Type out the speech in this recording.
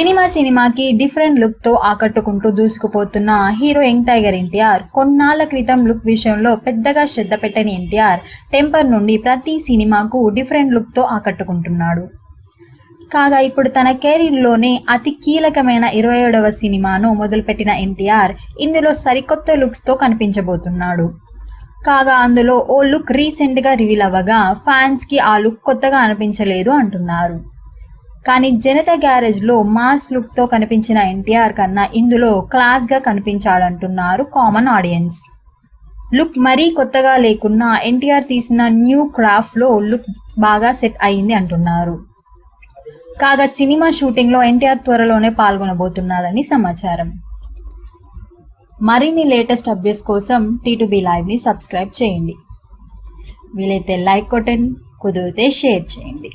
Cinema సినిమాకి different లుక్తో ఆకట్టుకుంటూ దూసుకుపోతున్న హీరో యంగ్ టైగర్ ఎన్టీఆర్ కొన్నాళ్ళ క్రితం లుక్ విషయంలో పెద్దగా శ్రద్ధ పెట్టని ఎన్టీఆర్ టెంపర్ నుండి ప్రతి సినిమాకు డిఫరెంట్ లుక్తో ఆకట్టుకుంటున్నాడు. కాగా ఇప్పుడు తన కెరీర్లోనే అతి కీలకమైన ఇరవై ఏడవ సినిమాను మొదలుపెట్టిన ఎన్టీఆర్ ఇందులో సరికొత్త లుక్స్తో కనిపించబోతున్నాడు. కాగా అందులో ఓ లుక్ రీసెంట్గా రివీల్ అవ్వగా ఫ్యాన్స్కి ఆ లుక్ కొత్తగా అనిపించలేదు అంటున్నారు. కానీ జనతా గ్యారేజ్లో మాస్ లుక్తో కనిపించిన ఎన్టీఆర్ కన్నా ఇందులో క్లాస్గా కనిపించాడంటున్నారు కామన్ ఆడియన్స్. లుక్ మరీ కొత్తగా లేకున్నా ఎన్టీఆర్ తీసిన న్యూ క్రాఫ్ట్లో లుక్ బాగా సెట్ అయింది అంటున్నారు. కాగా సినిమా షూటింగ్లో ఎన్టీఆర్ త్వరలోనే పాల్గొనబోతున్నాడని సమాచారం. మరిన్ని లేటెస్ట్ అప్డేట్స్ కోసం టీటూబీ లైవ్ని సబ్స్క్రైబ్ చేయండి. వీలైతే లైక్ కొట్టండి కుదిరితే షేర్ చేయండి.